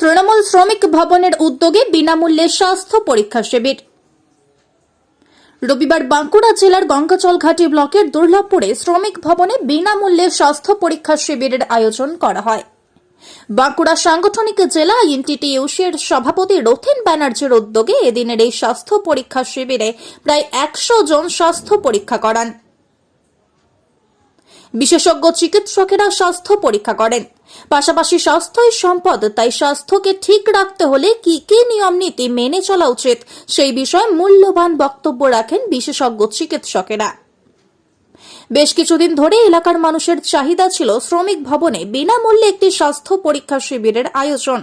তৃণমূল শ্রমিক ভবনের উদ্যোগে বিনামূল্যে স্বাস্থ্য পরীক্ষা শিবির। রবিবার বাঁকুড়া জেলার গঙ্গাচলঘাটি ব্লকের দুর্লভপুরে শ্রমিক ভবনে বিনামূল্যে স্বাস্থ্য পরীক্ষা শিবিরের আয়োজন করা হয়। বাঁকুড়া সাংগঠনিক জেলা এনটিটিইউসির সভাপতি রথিন ব্যানার্জির উদ্যোগে এদিনের এই স্বাস্থ্য পরীক্ষা শিবিরে প্রায় একশো জন স্বাস্থ্য পরীক্ষা করান। বিশেষজ্ঞ চিকিৎসকেরা স্বাস্থ্য পরীক্ষা করেন। পাশাপাশি স্বাস্থ্যই সম্পদ, তাই স্বাস্থ্যকে ঠিক রাখতে হলে কি কি নিয়ম নীতি মেনে চলা উচিত, সেই বিষয়ে মূল্যবান বক্তব্য রাখেন বিশেষজ্ঞ চিকিৎসকেরা। বেশ কিছুদিন ধরে এলাকার মানুষের চাহিদা ছিল শ্রমিক ভবনে বিনামূল্যে একটি স্বাস্থ্য পরীক্ষা শিবিরের আয়োজন।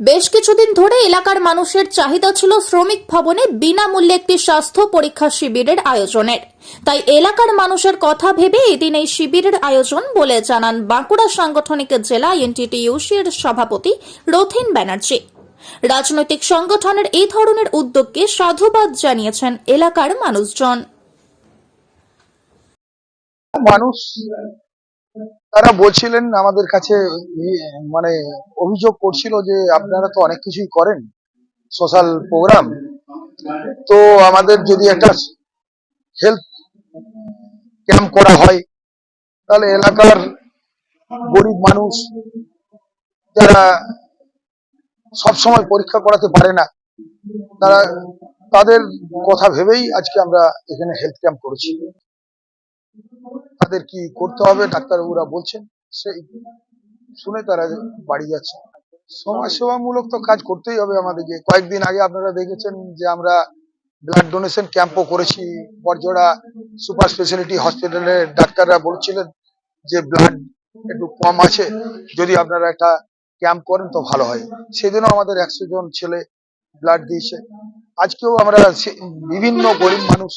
বেশ কিছুদিন ধরে এলাকার মানুষের চাহিদা ছিল শ্রমিক ভবনে বিনামূল্যে একটি স্বাস্থ্য পরীক্ষা শিবিরের আয়োজনের। তাই এলাকার মানুষের কথা ভেবে এদিন এই শিবিরের আয়োজন বলে জানান বাঁকুড়া সাংগঠনিক জেলা এনটিটিইউসির সভাপতি রথিন ব্যানার্জি। রাজনৈতিক সংগঠনের এই ধরনের উদ্যোগকে সাধুবাদ জানিয়েছেন এলাকার মানুষজন। মানুষ তারা বলছিলেন আমাদের কাছে মানে অভিযোগ করছিল যে আপনারা তো অনেক কিছুই করেন সোশ্যাল প্রোগ্রাম তো আমাদের যদি একটা হেলথ ক্যাম্প করা হয়, তাহলে এলাকার গরিব মানুষ যারা সবসময় পরীক্ষা করাতে পারে না, তারা, তাদের কথা ভেবেই আজকে আমরা এখানে হেলথ ক্যাম্প করেছি। তাদের কি করতে হবে? ডাক্তারবাবুরা বলছেন সেই শুনে তারা বাড়ি যাচ্ছে। সমাজসেবামূলক তো কাজ করতেই হবে আমাদেরকে। কয়েকদিন আগে আপনারা দেখেছেন যে আমরা ব্লাড ডোনেশন ক্যাম্পও করেছি। বরজোড়া সুপার স্পেশালিটি হসপিটালের ডাক্তাররা বলছিলেন যে ব্লাড একটু কম আছে, যদি আপনারা একটা ক্যাম্প করেন তো ভালো হয়। সেদিনও আমাদের একশো জন ছেলে ব্লাড দিয়েছে। আজকেও আমরা বিভিন্ন গরিব মানুষ,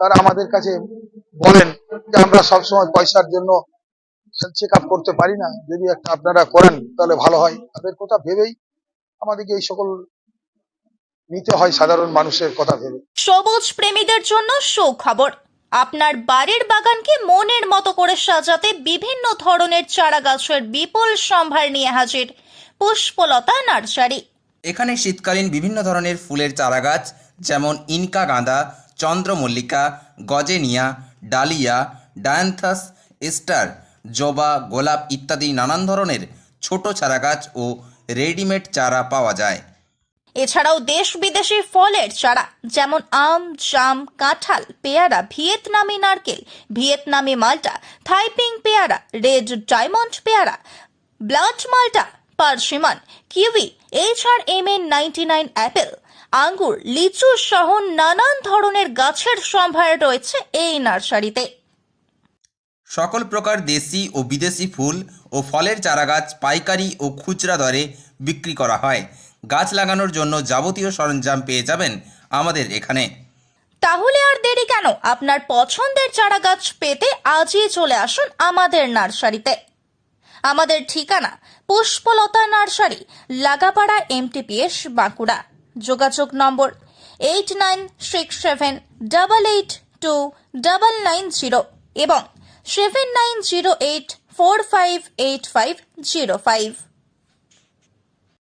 তারা আমাদের কাছে বলেন যে আমরা সবসময় পয়সার জন্য হেলথ চেক আপ করতে পারি না। যদি একটা আপনারা করেন তাহলে ভালো হয়। তাদের কথা ভেবেই আমাদেরকে এই সকল নিতে হয় সাধারণ মানুষের কথা ভেবে। সবুজ প্রেমীদের জন্য সুখবর। আপনার বাড়ির বাগানকে মনের মতো করে সাজাতে বিভিন্ন ধরনের চারা গাছের বিপুল সম্ভার নিয়ে হাজির পুষ্পলতা নার্সারি। এখানে শীতকালীন বিভিন্ন ধরনের ফুলের চারাগাছ যেমন ইনকা গাঁদা চন্দ্রমল্লিকা গজেনিয়া ডালিয়া, ডায়ান্থাস স্টার জবা, গোলাপ ইত্যাদি নানান ধরনের ছোট চারাগাছ ও রেডিমেড চারা পাওয়া যায়। এছাড়াও দেশ বিদেশি ফলের চারা, যেমন আম, জাম, কাঁঠাল, পেয়ারা, ভিয়েতনামি নারকেল, ভিয়েতনামি মাল্টা, থাইপিং পেয়ারা, রেড ডায়মন্ড পেয়ারা, blood Malta, persimmon, kiwi, H R M N ninety nine apple আঙ্গুর লিচু সহ নানান ধরনের গাছের সম্ভার রয়েছে এই নার্সারিতে। সকল প্রকার দেশি ও বিদেশি ফুল ও ফলের চারাগাছ পাইকারি ও খুচরা দরে বিক্রি করা হয়। গাছ লাগানোর জন্য যাবতীয় সরঞ্জাম পেয়ে যাবেন আমাদের এখানে। তাহলে আর দেরি কেন? আপনার পছন্দের চারা গাছ পেতে আজই চলে আসুন আমাদের নার্সারিতে। আমাদের ঠিকানা পুষ্পলতা নার্সারি লাগাপাড়া এমটিপিএস বাঁকুড়া। যোগাযোগ নম্বর eight nine six seven double eight two double nine zero এবং seven nine zero eight four five eight five zero five